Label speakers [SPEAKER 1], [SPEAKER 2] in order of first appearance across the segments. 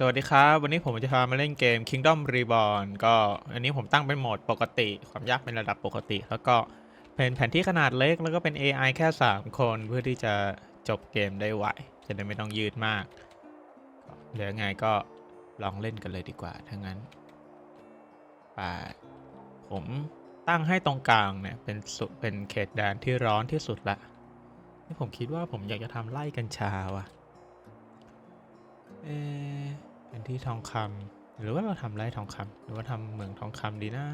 [SPEAKER 1] สวัสดีครับ วันนี้ผมจะพามาเล่นเกม Kingdom Reborn ก็อันนี้ผมตั้งเป็นโหมดปกติ ความยากเป็นระดับปกติ แล้วก็เป็นแผนที่ขนาดเล็ก แล้วก็เป็น AI แค่ 3 คนเพื่อที่จะจบเกมได้ไว จะได้ไม่ต้องยืดมากเดี๋ยวไงก็ลองเล่นกันเลยดีกว่าถ้างั้นไปผมตั้งให้ตรงกลางเนี่ยเป็นสุเป็นเขตแดนที่ร้อนที่สุดละนี่ผมคิดว่าผมอยากจะทำไล่กัญชาว่ะเอ เป็นที่ทองคำหรือว่าเราทำไร่ทองคำหรือว่าทำเหมืองทองคำดีนะ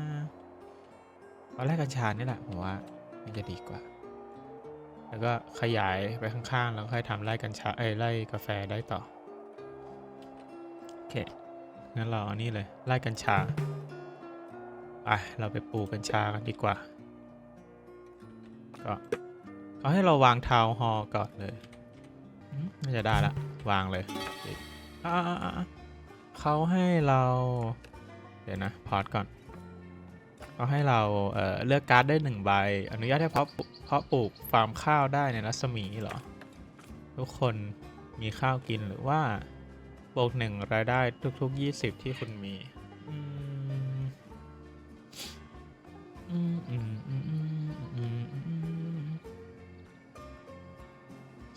[SPEAKER 1] เอาไร่กัญชานี่แหละผมว่ามันจะดีกว่า แล้วก็ขยายไปข้างๆ แล้วค่อยทำไร่กัญชาเอ้ไร่กาแฟได้ต่อ โอเค งั้นเราเอานี่เลยไร่กัญชาไปเราไปปลูกกัญชากันดีกว่า ก็เขาให้เราวางทาวฮอก่อนเลยน่าจะได้ละ วางเลยอ่า เขาให้เรา เดี๋ยวนะพอดก่อนเขาให้เราเเลือกการ์ดได้หนึ่งใบ อนุญาตให้เพาะเพาะปลูกฟาร์มข้าวได้ในรัศมีเหรอ ทุกคนมีข้าวกินหรือว่าบวกหนึ่งรายได้ทุกๆ 20 ที่คุณมี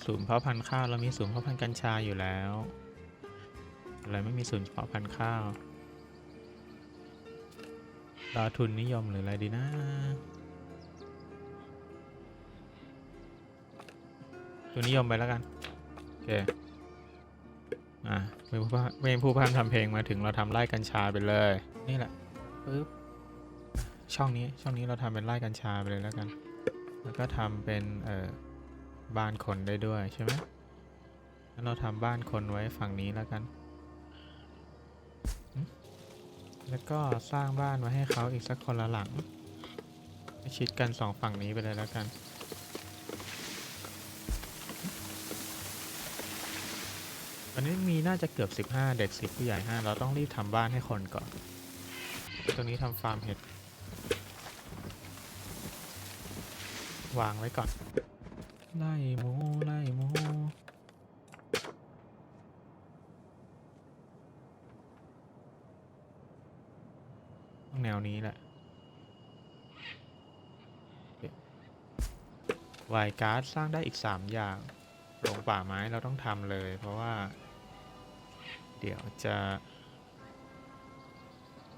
[SPEAKER 1] ศูนย์เพาะพันธุ์ข้าวเรามีศูนย์เพาะพันธุ์กัญชาอยู่แล้ว อะไรไม่มีศูนย์เฉพาะพันธุ์ข้าวรอทุนนิยมหรืออะไรดีนะทุนนิยมไปแล้วกัน โอเค อะเป็นผู้พาเป็นผู้พันทำเพลงมาถึงเราทำไร่กัญชาไปเลย นี่แหละปึ๊บช่องนี้ช่องนี้เราทำเป็นไร่กัญชาไปเลยแล้วกัน แล้วก็ทำเป็นเอ่อบ้านคนได้ด้วยใช่ไหมงั้นเราทำบ้านคนไว้ฝั่งนี้แล้วกัน แล้วก็สร้างบ้านไว้ให้เขาอีกสักคนละหลังชิดกันสองฝั่งนี้ไปเลยแล้วกัน วันนี้มีน่าจะเกือบ 15 เด็ก 10 ผู้ใหญ่ 5 เราต้องรีบทำบ้านให้คนก่อน ตรงนี้ทำฟาร์มเห็ด วางไว้ก่อน ไล่หมู ไล่หมู ต้อง แนวนี้แหละวายการ์ดสร้างได้อีก 3 อย่างโรงป่าไม้เราต้องทำเลย เพราะว่า เดี๋ยวจะ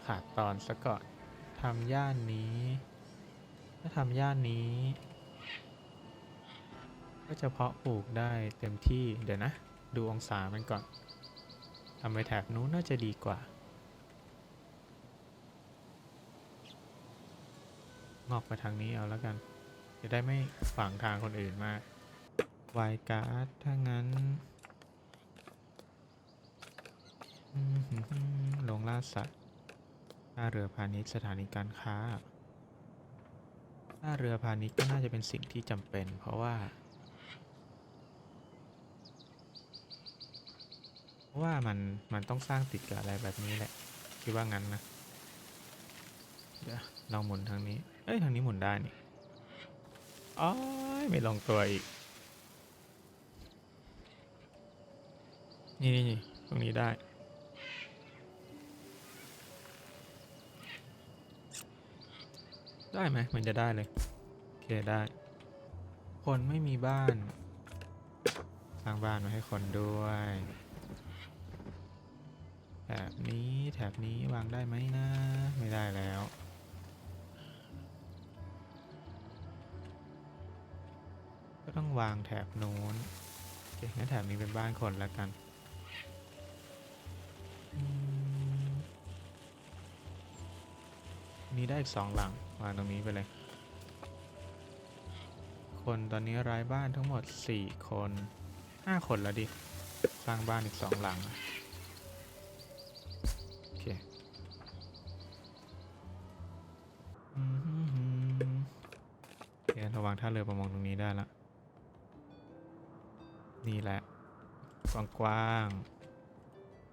[SPEAKER 1] ขาดตอนซะก่อนทำย่านนี้ ถ้าทำย่านนี้ ก็จะเพาะปลูกได้เต็มที่เดี๋ยวนะ ดูองศามันก่อนทำไปแถบนู้นน่าจะดีกว่า งอกไปทางนี้เอาแล้วกัน จะได้ไม่ขวางทางคนอื่นมากวายการ์ดถ้างั้นอืมหืมหืมโรงล่าสัตว์ท่าเรือพาณิชย์สถานีการค้าท่าเรือพาณิชย์ก็น่าจะเป็นสิ่งที่จำเป็น เพราะว่า เพราะว่ามันมันต้องสร้างติดกับอะไรแบบนี้แหละ คิดว่างั้นนะ เดี๋ยวลองหมุนทางนี้ เอ้ยทางนี้หมุนได้นี่อ้อยไม่ลงตัวอีกนี่นี่นี่ตรงนี้ได้ ได้ไหมมันจะได้เลย โอเคได้ คนไม่มีบ้านสร้างบ้านมาให้คนด้วยแถบนี้แถบนี้วางได้ไหมนะ ไม่ได้แล้ว ก็ต้องวางแถบนู้นโอเคงั้นแถบนี้เป็นบ้านคนแล้วกันมีได้อีกสองหลังวางตรงนี้ไปเลย คนตอนนี้ร้ายบ้านทั้งหมดสี่คนห้าคนแล้วดิ สร้างบ้านอีกสองหลังโอเคอืมฮึ่มฮึ่มโอเคระวังท่าเรือประมงตรงนี้ได้ละ นี่แหละ กว้าง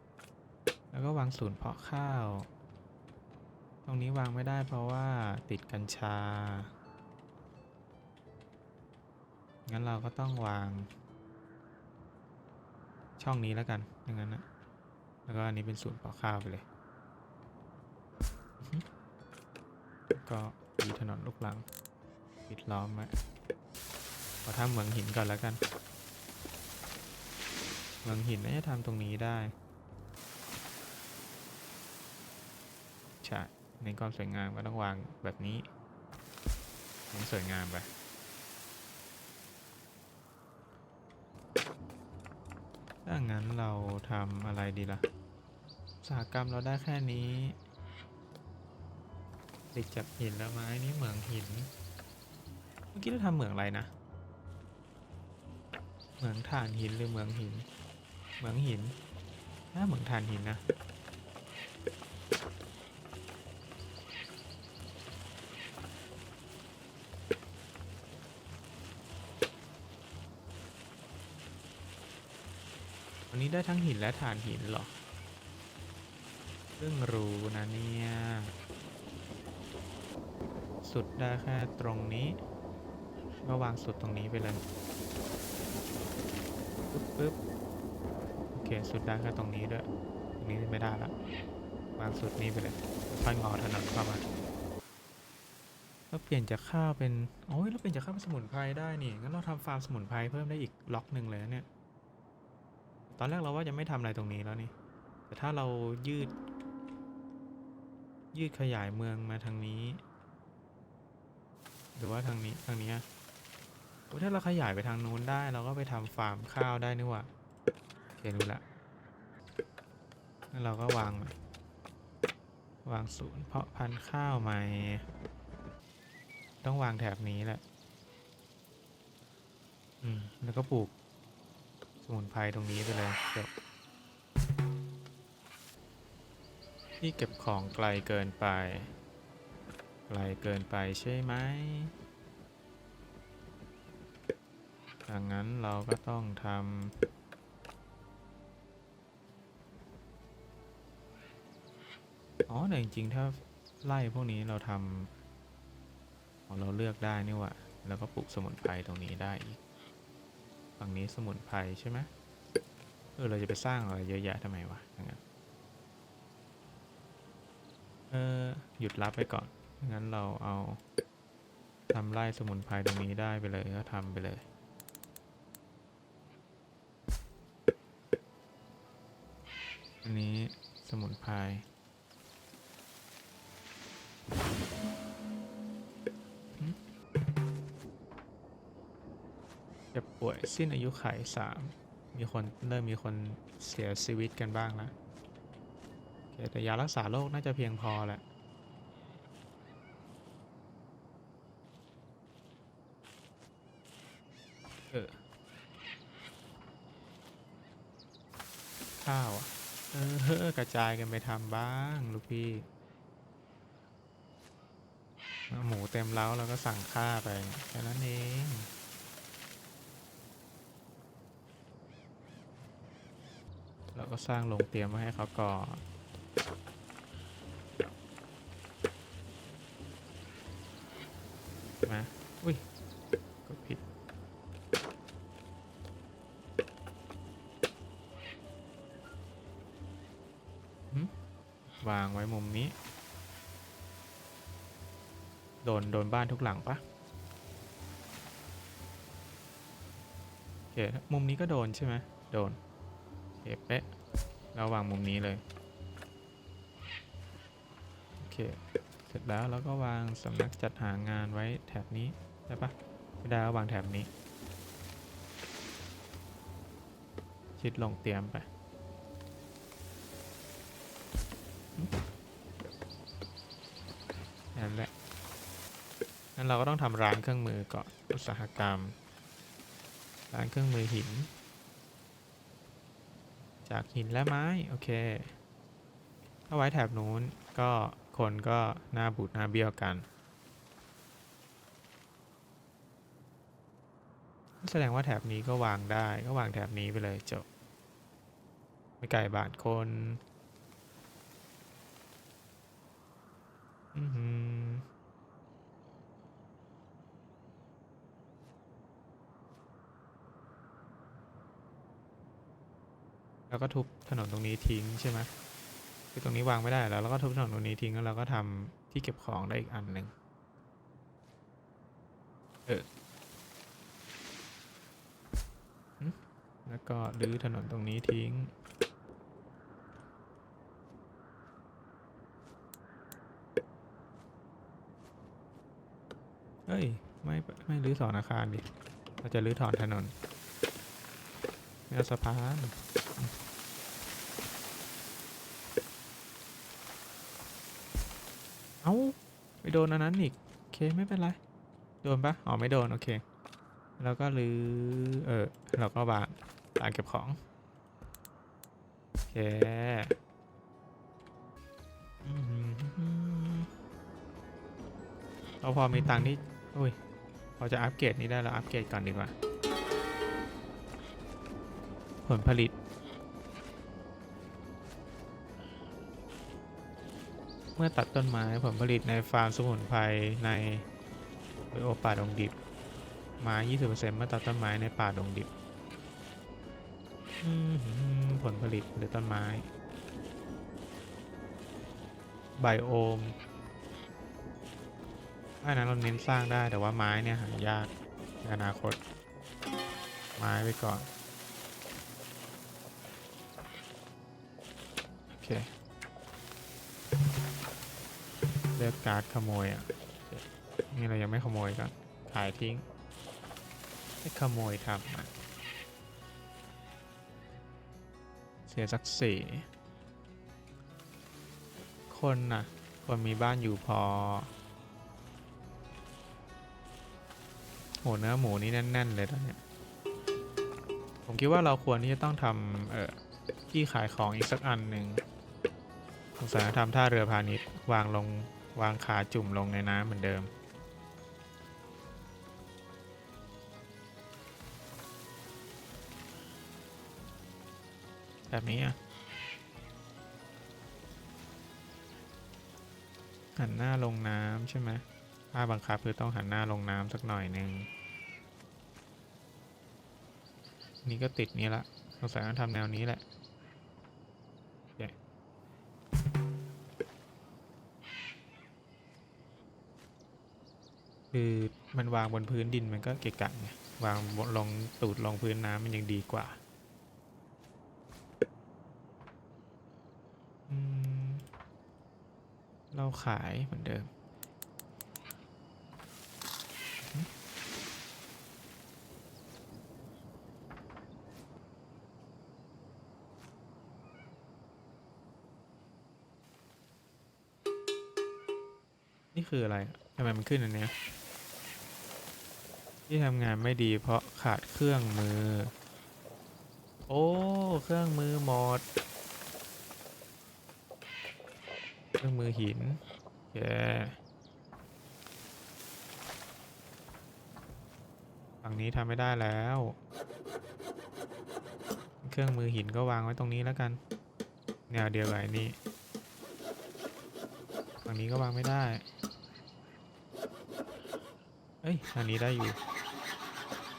[SPEAKER 1] ๆแล้วก็วางศูนย์เพาะข้าว ตรงนี้วางไม่ได้เพราะว่าติดกัญชา งั้นเราก็ต้องวาง ช่องนี้แล้วกันอย่างนั้นนะแล้วก็อันนี้เป็นศูนย์เพาะข้าวไปเลย ก็มีถนนลูกลัง ปิดล้อมไว้ขอทำเหมืองหินก่อนแล้วกัน เหมืองหินน่าจะทำตรงนี้ได้ใช่ในความสวยงามก็ต้องวางแบบนี้ให้สวยงามไปถ้างั้นเราทำอะไรดีล่ะอุตสาหกรรมเราได้แค่นี้เหล็กจับหินแล้วไม้นี่เหมืองหิน เมื่อกี้เราทำเหมืองอะไรนะ เหมืองถ่านหินหรือเหมืองหิน เหมืองหินน่าเหมืองถ่านหินนะ วันนี้ได้ทั้งหินและถ่านหินหรอเพิ่งรู้นะเนี่ย สุดได้แค่ตรงนี้ ก็วางสุดตรงนี้ไปเลย ปึ๊บป สุดได้แค่ตรงนี้ด้วยตรงนี้ไม่ได้ละวางสุดนี้ไปเลยค่อยงอถนนเข้ามาแล้วเปลี่ยนจากข้าวเป็นโอ้ยเราเปลี่ยนจากข้าวเป็นสมุนไพรได้นี่งั้นเราทำฟาร์มสมุนไพรเพิ่มได้อีกล็อกหนึ่งเลยนะเนี่ยตอนแรกเราว่าจะไม่ทำอะไรตรงนี้แล้วนี่ แต่ถ้าเรายืด ยืดขยายเมืองมาทางนี้ หรือว่าทางนี้ทางนี้โอ้ถ้าเราขยายไปทางนู้นได้ เราก็ไปทำฟาร์มข้าวได้นี่หว่า รู้ละงั้นเราก็วาง วางศูนย์เพาะพันธุ์ข้าวใหม่ ต้องวางแถบนี้แหละ อืม แล้วก็ปลูก สมุนไพรตรงนี้ไปเลยจบที่เก็บของไกลเกินไป ไกลเกินไปใช่ไหมดังนั้นเราก็ต้องทำ อ๋อแต่จริงๆ ถ้าไล่พวกนี้เราทำเราเลือกได้นี่ว่าแล้วก็ปลูกสมุนไพรตรงนี้ได้อีกฝั่งนี้สมุนไพรใช่ไหมเออเราจะไปสร้างอะไรเยอะแยะทำไมวะอย่างนั้นเออหยุดรับไปก่อนงั้นเราเอาทำไร่สมุนไพรตรงนี้ได้ไปเลยก็ทำไปเลยอันนี้สมุนไพร ป่วยสิ้นอายุไขสามมีคนเริ่มมีคนเสียชีวิตกันบ้างแล้วแต่ยารักษาโรคน่าจะเพียงพอแหละเออข้าวอะเออเฮ้อกระจายกันไปทำบ้างลูกพี่ หมูเต็มเล้าแล้วก็สั่งข้าไปแค่นั้นเอง เราก็สร้างโรงเตรียมไว้ให้เขาก่อนมาอุ้ยกดผิด วางไว้มุมนี้ โดน โดนบ้านทุกหลังปะโอเค มุมนี้ก็โดนใช่ไหม โดน เคเป๊ะเราวางมุมนี้เลยโอเคเสร็จแล้วเราก็วางสำนักจัดหางานไว้แถบนี้ได้ปะไม่ได้ก็วางแถบนี้ ชิดลงเตรียมไปนั่นแหละงั้นเราก็ต้องทำร้านเครื่องมือก่อนอุตสาหกรรม ร้านเครื่องมือหิน จากหินและไม้ โอเค ถ้าไว้แถบนู้นก็คนก็หน้าบูดหน้าเบี้ยวกัน แสดงว่าแถบนี้ก็วางได้ก็วางแถบนี้ไปเลยจบ ไม่ไกลบาทคน อือหือ แล้วก็ทุบถนนตรงนี้ทิ้งใช่ไหมคือตรงนี้วางไม่ได้แล้วเราก็ทุบถนนตรงนี้ทิ้งแล้วเราก็ทำที่เก็บของได้อีกอันหนึ่งเออแล้วก็รื้อถนนตรงนี้ทิ้ง เฮ้ย ไม่ไม่รื้อถอนอาคารดิ เราจะรื้อถอนถนนไม่เอาสะพาน เอ้าไปโดนอันนั้นอีกโอเคไม่เป็นไร โดนปะอ๋อไม่โดนโอเค แล้วก็รื้อเออเราก็วางวางเก็บของโอเคเราพอมีตังค์ที่โอ้ยเราจะอัปเกรดนี้ได้เราอัปเกรดก่อนดีกว่า ผลผลิต เมื่อตัดต้นไม้ผลผลิตในฟาร์มสมุนไพรในไบโอป่าดงดิบ มา 20%เมื่อตัดต้นไม้ในป่าดงดิบผลผลิตหรือต้นไม้ ไบโอมอันนั้นเราเน้นสร้างได้แต่ว่าไม้เนี่ยหายากในอนาคต ไม้ไว้ก่อน โอเค เลือกการ์ดขโมยอะ นี่เรายังไม่ขโมยก่อนขายทิ้งไม่ขโมยทำอะเสียศักดิ์ศรีคนน่ะคนมีบ้านอยู่พอ โหเนื้อหมูนี่แน่น ๆ เลยตอนเนี้ยผมคิดว่าเราควรที่จะต้องทำเอ่อที่ขายของอีกสักอันหนึ่งสงสัยทำท่าเรือพาณิชย์วางลง วางขาจุ่มลงในน้ำเหมือนเดิม แบบนี้อะหันหน้าลงน้ำใช่ไหมถ้าบังคับคือต้องหันหน้าลงน้ำสักหน่อยหนึ่ง นี่ก็ติดนี้ละสงสัยต้องทำแนวนี้แหละ คือมันวางบนพื้นดินมันก็เกะกะไงวางบนลงตูดลงพื้นน้ำมันยังดีกว่าเราขายเหมือนเดิม นี่คืออะไรทำไมมันขึ้นอันเนี้ย ที่ทำงานไม่ดีเพราะขาดเครื่องมือ โอ้ เครื่องมือหมด เครื่องมือหินแกฝั่งนี้ทำไม่ได้แล้ว เครื่องมือหินก็วางไว้ตรงนี้แล้วกัน แนวเดียวกับไอ้นี่ฝั่งนี้ก็วางไม่ได้ เอ้ยอันนี้ได้อยู่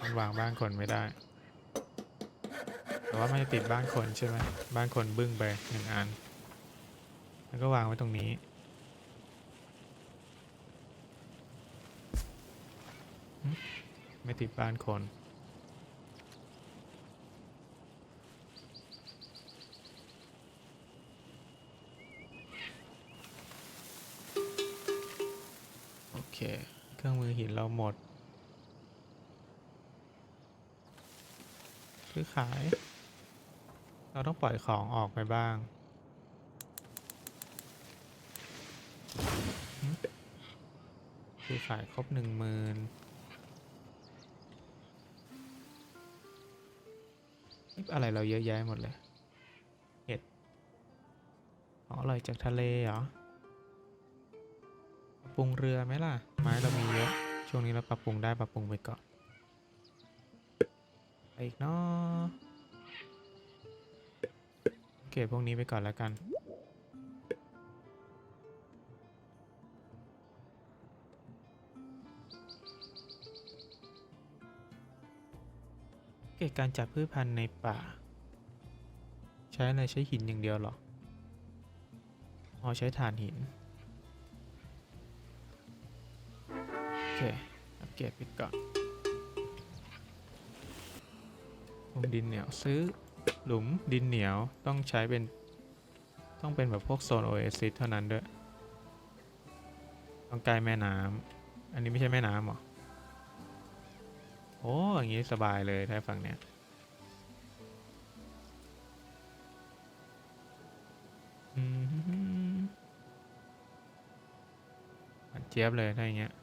[SPEAKER 1] มันวางบ้านคนไม่ได้ แต่ว่ามันจะติดบ้านคนใช่ไหมบ้านคนบึ้งไปหนึ่งอัน แล้วก็วางไว้ตรงนี้ ไม่ติดบ้านคนโอเคเครื่องมือหินเราหมด ซื้อขาย เราต้องปล่อยของออกไปบ้าง ซื้อขายครบหนึ่งหมื่นอะไรเราเยอะแยะหมดเลยเห็ดของอร่อยจากทะเลเหรอปรับปรุงเรือไหมล่ะ ไม้เรามีเยอะ ช่วงนี้เราปรับปรุงได้ปรับปรุงไปก่อน ไปอีกเนาะเก็บพวกนี้ไปก่อนแล้วกัน เกี่ยวกับการจับพืชพันธุ์ในป่า ใช้อะไรใช้หินอย่างเดียวหรออ๋อใช้ถ่านหิน โอเค อัปเกรดไปก่อน ดินเหนียวซื้อหลุมดินเหนียวต้องใช้เป็น ต้องเป็นแบบพวกโซนโอเอซิสเท่านั้นด้วย ต้องใกล้แม่น้ำอันนี้ไม่ใช่แม่น้ำหรอ โอ้อย่างนี้สบายเลยถ้าฝั่งเนี้ยอืมอันเจี๊ยบเลยถ้าอย่างเงี้ย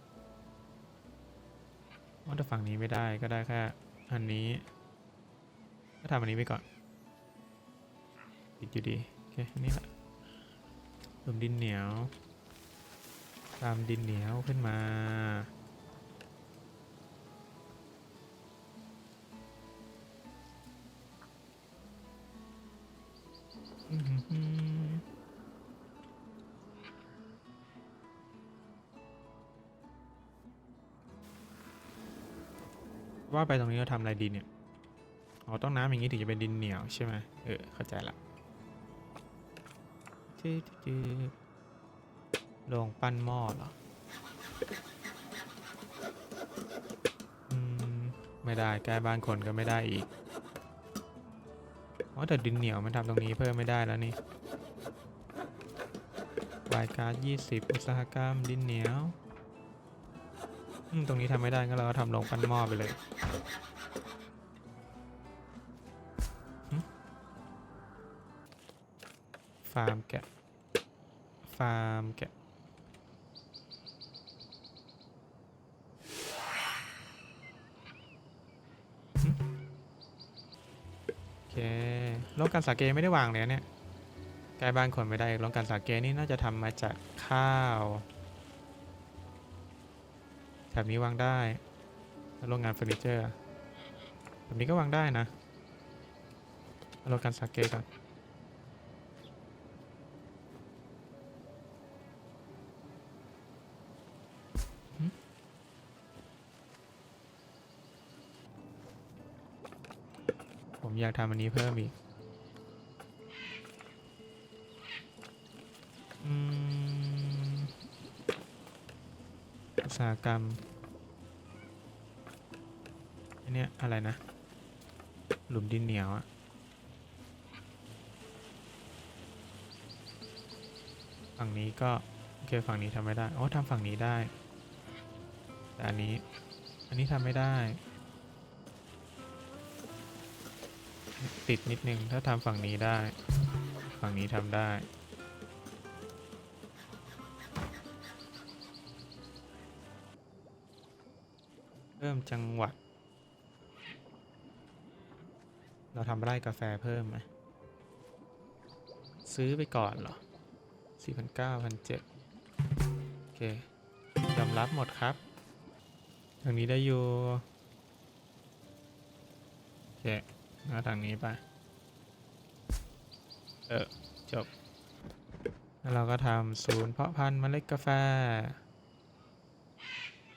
[SPEAKER 1] ว่าถ้าฝั่งนี้ไม่ได้ก็ได้แค่อันนี้ ก็ทำอันนี้ไปก่อนติดอยู่ดีโอเคอันนี้แหละหลุมดินเหนียว ตามดินเหนียวขึ้นมาว่าไปตรงนี้เราทำอะไรดีเนี่ย อ๋อต้องน้ำอย่างนี้ถึงจะเป็นดินเหนียวใช่ไหมเออเข้าใจละจืดจืดลงปั้นหม้อเหรออืมไม่ได้ใกล้บ้านคนก็ไม่ได้อีกอ๋อแต่ดินเหนียวมันทำตรงนี้เพิ่มไม่ได้แล้วนี่วายการ์ดยี่สิบอุตสาหกรรมดินเหนียวอืมตรงนี้ทำไม่ได้ก็เราก็ทำลงปั้นหม้อไปเลย ฟาร์มแกะ ฟาร์มแกะ โอเคโรงกลันสาเกไม่ได้วางเลยเนี่ยใกล้บ้านคนไม่ได้โรงกลันสาเกนี่น่าจะทำมาจากข้าวแถบนี้วางได้แล้วโรงงานเฟอร์นิเจอร์แบบนี้ก็วางได้นะโรงกลันสาเกก่อน อยากทำอันนี้เพิ่มอีกอุตสาหกรรมอันเนี้ยอะไรนะ หลุมดินเหนียวอะฝั่งนี้ก็ โอเค ฝั่งนี้ทำไม่ได้ อ๋อทำฝั่งนี้ได้ แต่อันนี้ อันนี้ทำไม่ได้ ติดนิดนึง ถ้าทำฝั่งนี้ได้ ฝั่งนี้ทำได้เพิ่มจังหวัด เราทำไร่กาแฟเพิ่มไหมซื้อไปก่อนเหรอสี่พันเก้าพันเจ็ดโอเคยอมรับหมดครับทางนี้ได้อยู่โอเค แล้วทางนี้ไป เออ จบ แล้วเราก็ทำศูนย์เพาะพันธุ์เมล็ดกาแฟ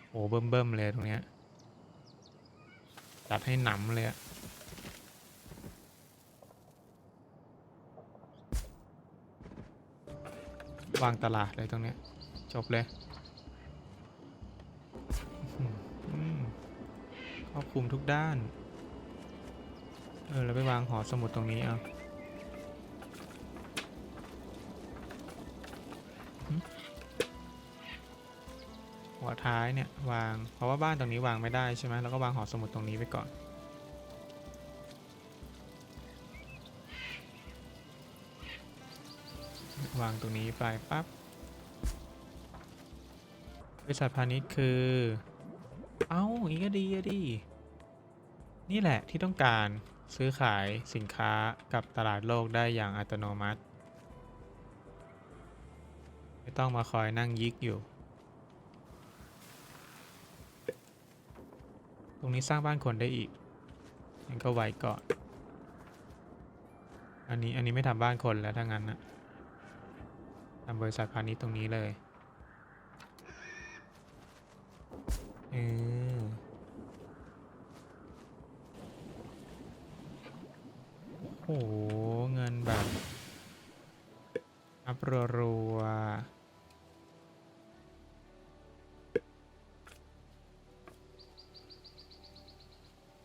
[SPEAKER 1] โอ้เบิ่มเบิ่มๆเลยตรงเนี้ยจัดให้หนำเลยอะวางตลาดเลยตรงเนี้ย จบเลยครอบคลุมทุกด้าน เออแล้วไปวางหอสมุดตรงนี้เอาหึหัวท้ายเนี่ยวาง เพราะว่าบ้านตรงนี้วางไม่ได้ใช่ไหมแล้วก็วางหอสมุดตรงนี้ไปก่อนวางตรงนี้ไปปั๊บบริษัทพาณิชย์คือ เอ้าอีก็ดีอะดิ นี่แหละที่ต้องการ ซื้อขายสินค้ากับตลาดโลกได้อย่างอัตโนมัติ ไม่ต้องมาคอยนั่งยิกอยู่ ตรงนี้สร้างบ้านคนได้อีกงั้นก็ไว้ก่อน อันนี้อันนี้ไม่ทำบ้านคนแล้วถ้างั้นนะทำบริษัทพาณิชย์ตรงนี้เลยเออ โห เงินแบบอัพรัว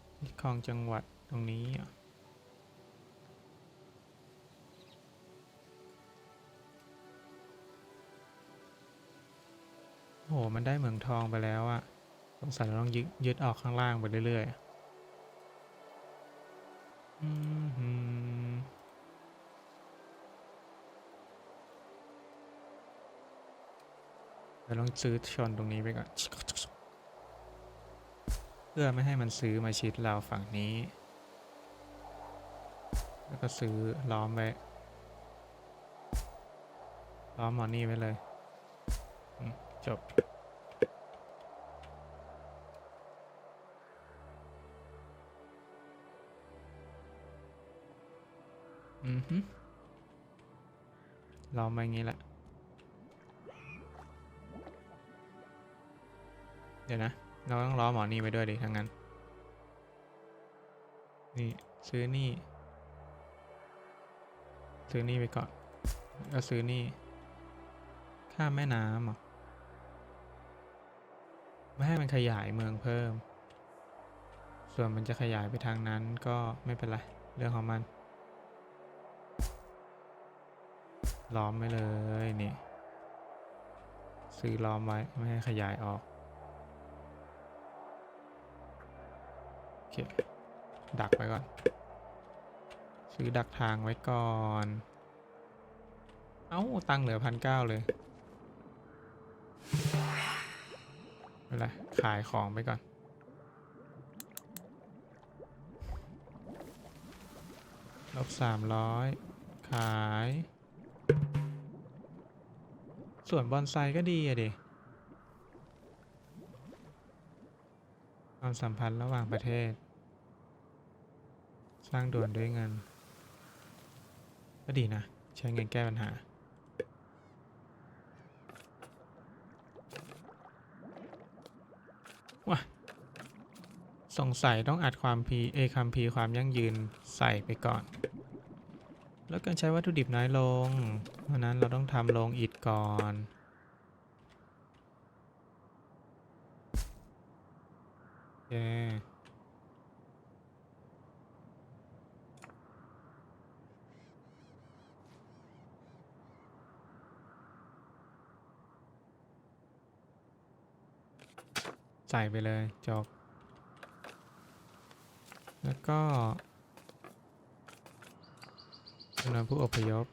[SPEAKER 1] ๆที่คลองจังหวัดตรงนี้อะโอ้โห มันได้เหมืองทองไปแล้วอะสงสัยเราต้องยึดยึดออกข้างล่างไปเรื่อยๆอืมหืม เดี๋ยวลองซื้อชนตรงนี้ไปก่อน เพื่อไม่ให้มันซื้อมาชิดเราฝั่งนี้ แล้วก็ซื้อล้อมไว้ ล้อมมอนี่ไว้เลย จบ อือฮึล้อมไว้งี้แหละ ดี๋ยวนะ เราต้องล้อหมอนี่ไปด้วยดิทั้างนั้น นี่ ซื้อนี่ ซื้อนี่ไปก่อน แล้วก็ซื้อนี่ ข้ามแม่น้ำหรอไม่ให้มันขยายเมืองเพิ่ม ส่วนมันจะขยายไปทางนั้นก็ไม่เป็นไร เรื่องของมัน ล้อมไว้เลยนี่ ซื้อล้อมไว้ ไม่ให้ขยายออก เค ดักไว้ก่อน ซื้อดักทางไว้ก่อน เอ้า ตังเหลือพันเก้าเลยไม่เป็นไรขายของไปก่อน ลบสามร้อยขาย ส่วนบอนไซก็ดีอะดิ ความสัมพันธ์ระหว่างประเทศ สร้างด่วนด้วยเงิน ก็ดีนะ ใช้เงินแก้ปัญหา ว้าสงสัยต้องอัดความพีเอคัมพีความยั่งยืนใส่ไปก่อน แล้วการใช้วัตถุดิบน้อยลง เพราะนั้นเราต้องทำโรงอิฐก่อน โอ เคใส่ไปเลยจบ แล้วก็จำนวนผู้อพยพ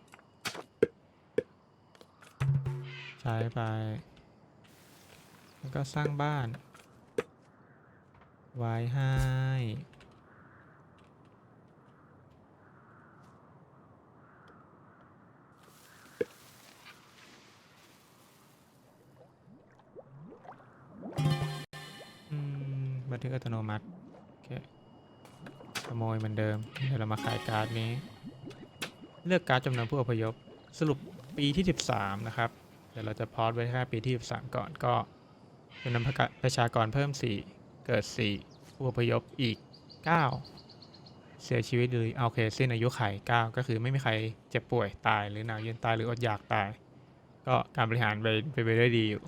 [SPEAKER 1] ใช้ไป แล้วก็สร้างบ้าน ไว้ให้ บันทึกอัตโนมัติ โอเค ขโมยเหมือนเดิม เดี๋ยวเรามาขายการ์ดนี้ เลือกการ์ดจำนวนผู้อพยพ สรุปปีที่ 13 นะครับ เดี๋ยวเราจะพอสไว้แค่ปีที่ 13 ก่อนก็จำนวนประกาประชากรเพิ่ม 4 เกิด 4 ผู้อพยพอีก 9 เสียชีวิตหรือโอเคสิ้นอายุไข 9 ก็คือไม่มีใครเจ็บป่วยตายหรือหนาวเย็นตายหรืออดอยากตาย ก็การบริหารไปไปไปได้ดีอยู่